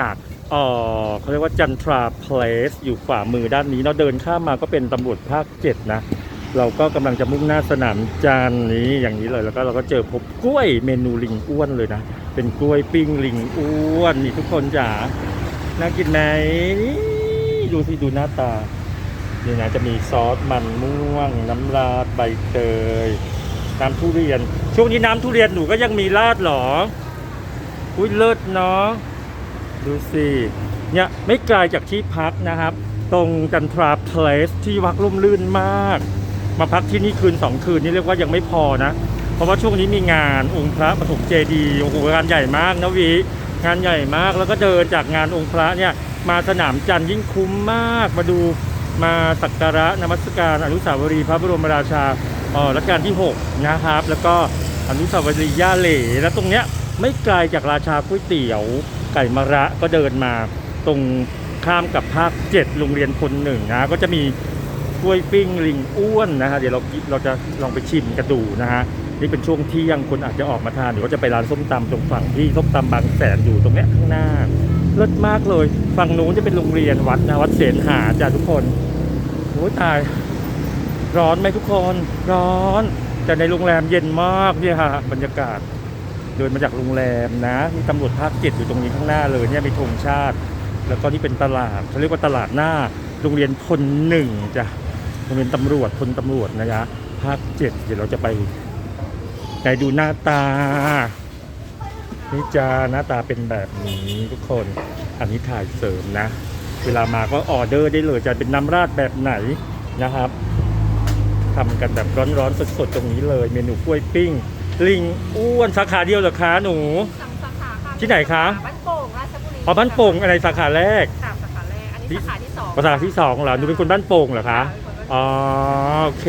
จากเออเขาเรียกว่าจันทราเพลสอยู่ขวามือด้านนี้เราเดินข้ามมาก็เป็นตำรวจภาคเจ็ดนะ เราก็กำลังจะมุ่งหน้าสนามจันนี้อย่างนี้เลยแล้วก็เราก็เจอพบกล้วยเมนูลิงอ้วนเลยนะ เป็นกล้วยปิ้งลิงอ้วนนี่ทุกคนจ๋าน่ากินไหมดูสิดูหน้าตานี่นะจะมีซอสมันม่วง น้ำราดใบเตยน้ำทุเรียน ช่วงนี้น้ำทุเรียนหนูก็ยังมีราดหรอ อุ้ยเลิศเนาะ ดูสิเนี่ยไม่ไกลจากที่พักนะครับ ตรงจันทราเพลสที่วักร่มรื่นมาก มาพักที่นี่คืนสองคืนนี่เรียกว่ายังไม่พอนะ เพราะว่าช่วงนี้มีงานองค์พระปฐมเจดีย์โอ้โหงานใหญ่มากนะวิงานใหญ่มากแล้วก็เดินจากงานองค์พระเนี่ยมาสนามจันทร์ยิ่งคุ้มมากมาดูมาสักการะนมัสการอนุสาวรีย์พระบรมราชาเออรัชกาลที่ 6 นะครับ แล้วก็อนุสาวรีย์ย่าเหล่แล้วตรงเนี้ยไม่ไกลจากราชาก๋วยเตี๋ยว ไก่มะระก็เดินมาตรงข้ามกับภาคเจ็ดโรงเรียนพลหนึ่งนะก็จะมีกล้วยปิ้งลิงอ้วนนะฮะเดี๋ยวเราเราจะลองไปชิมกันดูนะฮะนี่เป็นช่วงเที่ยงคนอาจจะออกมาทานหรือว่าจะไปร้านส้มตำตรงฝั่งที่ส้มตำบางแสนอยู่ตรงเนี้ยข้างหน้าเลิศมากเลย ฝั่งนู้นจะเป็นโรงเรียนวัดนะวัดเสนหาจ้ะทุกคนโอ้ยตาย ร้อนไหมทุกคน ร้อน แต่ในโรงแรมเย็นมากเนี่ยฮะบรรยากาศ เดินมาจากโรงแรมนะมีตำรวจภาคเจ็ดอยู่ตรงนี้ข้างหน้าเลยเนี่ยมีธงชาติ แล้วก็นี่เป็นตลาดเขาเรียกว่าตลาดหน้าโรงเรียนพลหนึ่งจ้ะโรงเรียนตำรวจพลตำรวจนะจ๊ะภาคเจ็ดเดี๋ยวเราจะไปไหนดูหน้าตานี่จ้าหน้าตาเป็นแบบนี้ทุกคนอันนี้ถ่ายเสริมนะ เวลามาก็ออเดอร์ได้เลยจะเป็นน้ำราดแบบไหนนะครับทำกันแบบร้อนๆสดๆตรงนี้เลย เมนูกล้วยปิ้ง ลิงอ้วนสาขาเดียวเหรอคะหนู สองสาขาค่ะที่ไหนคะ บ้านโป่งราชบุรีอ๋อบ้านโป่งอะไรสาขาแรกค่ะสาขาแรก อันนี้สาขาที่สองภาษาที่สองเหรอหนูเป็นคนบ้านโป่งเหรอคะเป็นคนบ้านโป่งอ๋อโอเค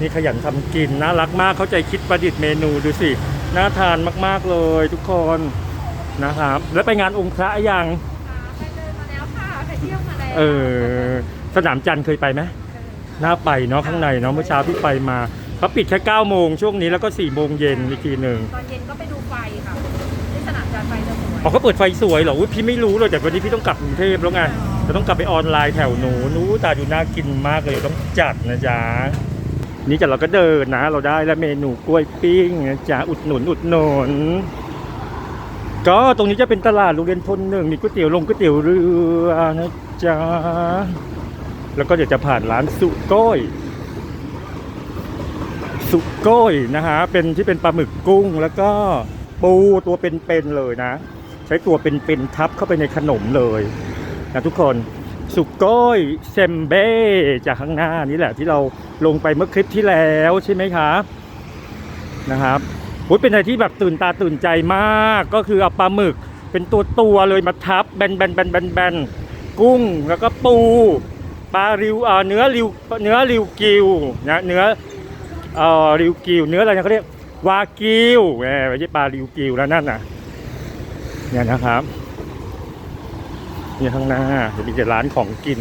นี่ขยันทำกินน่ารักมากเข้าใจคิดประดิษฐ์เมนูดูสิน่าทานมากๆเลยทุกคนนะครับแล้วไปงานองค์พระยังไปเดินมาแล้วค่ะไปเที่ยวมาแล้วเออสนามจันทร์เคยไปไหมน่าไปเนาะข้างในเนาะเมื่อเช้าพี่ไปมา เขาปิดแค่9โมงช่วงนี้แล้วก็4โมงเย็นอีกทีหนึ่งตอนเย็นก็ไปดูไฟค่ะที่สนามจานไฟจะสวยอ๋อเขาเปิดไฟสวยเหรออุ๊ยพี่ไม่รู้เลยแต่วันนี้พี่ต้องกลับกรุงเทพแล้วไงจะต้องกลับไปออนไลน์แถวหนูนู้ตาดูน่ากินมากเลยต้องจัดนะจ๊ะนี่จะเราก็เดินนะ เราได้แล้วเมนูกล้วยปิ้งนะจ๊ะอุดหนุนอุดหนุนก็ตรงนี้จะเป็นตลาดโรงเรียนพลหนึ่งมีก๋วยเตี๋ยวลงก๋วยเตี๋ยวเรือนะจ๊ะแล้วก็เดี๋ยวจะผ่านร้านสุโก้ย สุโก้ยนะฮะเป็นที่เป็นปลาหมึกกุ้ง แล้วก็ปูตัวเป็นๆเลยนะ ใช้ตัวเป็นๆทับเข้าไปในขนมเลยนะทุกคนสุโก้ยเซมเบ้จากข้างหน้านี่แหละที่เราลงไปเมื่อคลิปที่แล้วใช่ไหมคะนะครับอุ๊ยเป็นอะไรที่แบบตื่นตาตื่นใจมากก็คือเอาปลาหมึกเป็นตัวตัวๆเลยมาทับแบนแบนแบนแบนแบนกุ้งแล้วก็ปูปลาริวเอ่อเนื้อริวเนื้อริวกิวนะเนื้อ เอ่อริวกิวเนื้ออะไรนะเขาเรียกวากิวแหมไม่ใช่ปลาริวกิวแล้วนั่นน่ะเนี่ยนะครับเนี่ยข้างหน้าจะมีร้านของกิน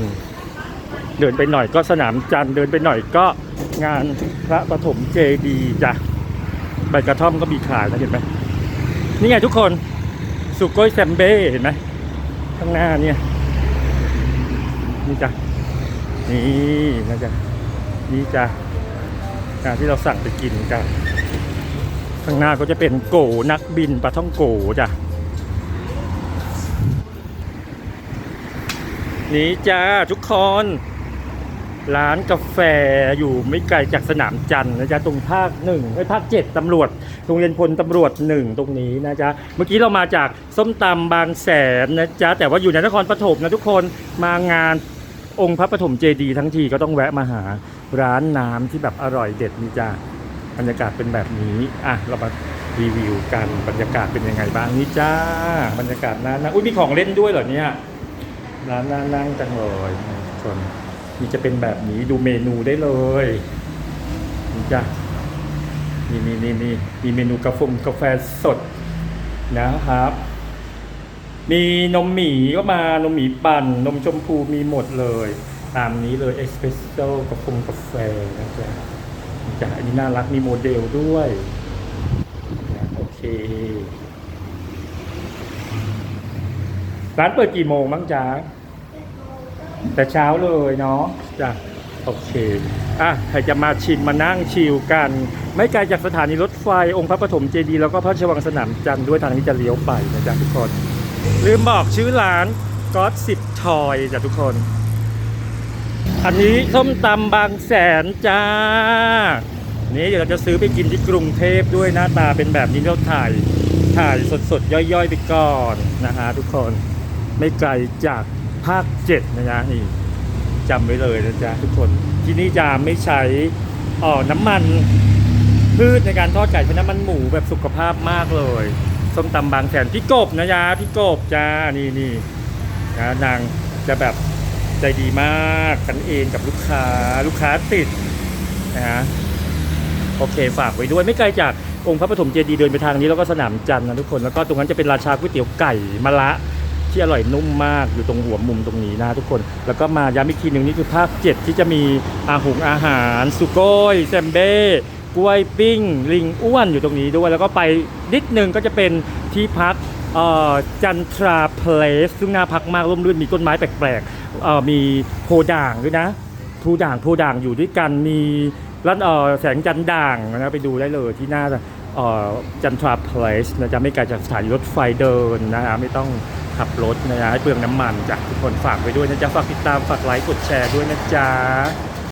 เดินไปหน่อยก็สนามจันทร์เดินไปหน่อยก็งานพระปฐมเจดีย์จ้ะใบกระท่อมก็มีขายนะเห็นไหมนี่ไงทุกคนสุโกยแซมเบ้เห็นไหมข้างหน้าเนี่ยนี่จ้ะนี่นะจ๊ะนี่จ้ะ งานที่เราสั่งไปกินกันข้างหน้าก็จะเป็นโกนักบินปลาท่องโกจ้ะนี่จ้าทุกคนร้านกาแฟอยู่ไม่ไกลจากสนามจันทร์นะจ๊ะตรงภาคหนึ่งไอ้ภาคเจ็ดตำรวจโรงเรียนพลตำรวจหนึ่งตรงนี้นะจ๊ะเมื่อกี้เรามาจากส้มตำบางแสนนะจ๊ะแต่ว่าอยู่ในนครปฐมนะทุกคนมางาน องค์พระปฐมเจดีย์ทั้งทีก็ต้องแวะมาหาร้านน้ำที่แบบอร่อยเด็ดนี่จ้ะบรรยากาศเป็นแบบนี้อะเรามารีวิวกันบรรยากาศเป็นยังไงบ้างนี่จ้า บรรยากาศน่านั่งอุ้ยมีของเล่นด้วยเหรอเนี่ยร้านน่านั่งจังเลยคนนี่จะเป็นแบบนี้ดูเมนูได้เลยนี่จ้ะนี่นี่นี่นี่มีเมนูกาแฟกาแฟสดนะครับ มีนมหมีก็มานมหมีปั่น นมชมพูมีหมดเลย ตามนี้เลยเอสเปรสโซ่กาแฟกาแฟนะจ๊ะจ้ะอันนี้น่ารักมีโมเดลด้วยนะโอเค ร้านเปิดกี่โมงบ้างจ๊ะแต่เช้าเลยเนาะจ้ะโอเค อะ ใครจะมาชิมมานั่งชิลกัน ไม่ไกลจากสถานีรถไฟองค์พระปฐมเจดีย์แล้วก็พระราชวังสนามจันทร์ด้วยทางนี้จะเลี้ยวไปนะจ๊ะทุกคน ลืมบอกชื่อร้านก็สิบทอยจ้ะทุกคน อันนี้ส้มตำบางแสนจ้า นี่เดี๋ยวเราจะซื้อไปกินที่กรุงเทพด้วยหน้าตาเป็นแบบนี้เราถ่ายถ่ายสดๆ ย่อยๆ ไปก่อนนะฮะทุกคนไม่ไกลจากภาคเจ็ดนะจ๊ะนี่จำไว้เลยนะจ๊ะทุกคนที่นี่จะไม่ใช้อ่อน้ำมันพืชในการทอดไก่ใช้น้ำมันหมูแบบสุขภาพมากเลย ส้มตำบางแสนพี่กบนะจ๊ะพี่กบจ้านี่นี่นะนางจะแบบใจดีมากกันเองกับลูกค้าลูกค้าติดนะฮะโอเคฝากไว้ด้วยไม่ไกลจากองค์พระปฐมเจดีย์เดินไปทางนี้แล้วก็สนามจันทร์นะทุกคนแล้วก็ตรงนั้นจะเป็นราชาก๋วยเตี๋ยวไก่มะละที่อร่อยนุ่มมากอยู่ตรงหัวมุมตรงนี้นะทุกคน แล้วก็มาย้ำอีกทีหนึ่งนี่คือภาคเจ็ดที่จะมีอาหงอาหาร สุโก้ยแซมเบ้ กล้วยปิ้ง ลิงอ้วนอยู่ตรงนี้ด้วย แล้วก็ไปนิดนึงก็จะเป็นที่พักอ่อจันทราเพลสซึ่งน่าพักมากร่มรื่นมีต้นไม้แปลกๆเอ่อมีโพด่างด้วยนะทูด่างโพด่างอยู่ด้วยกันมีร้านเอ่อแสงจันด่างนะไปดูได้เลยที่หน้าอ่อจันทราเพลสนะจ๊ะไม่ไกลจากสถานีรถไฟเดินนะฮะไม่ต้องขับรถนะฮะให้เปลืองน้ำมันจ้ะทุกคนฝากไว้ด้วยนะจ๊ะฝากติดตามฝากไลค์กดแชร์ด้วยนะจ๊ะ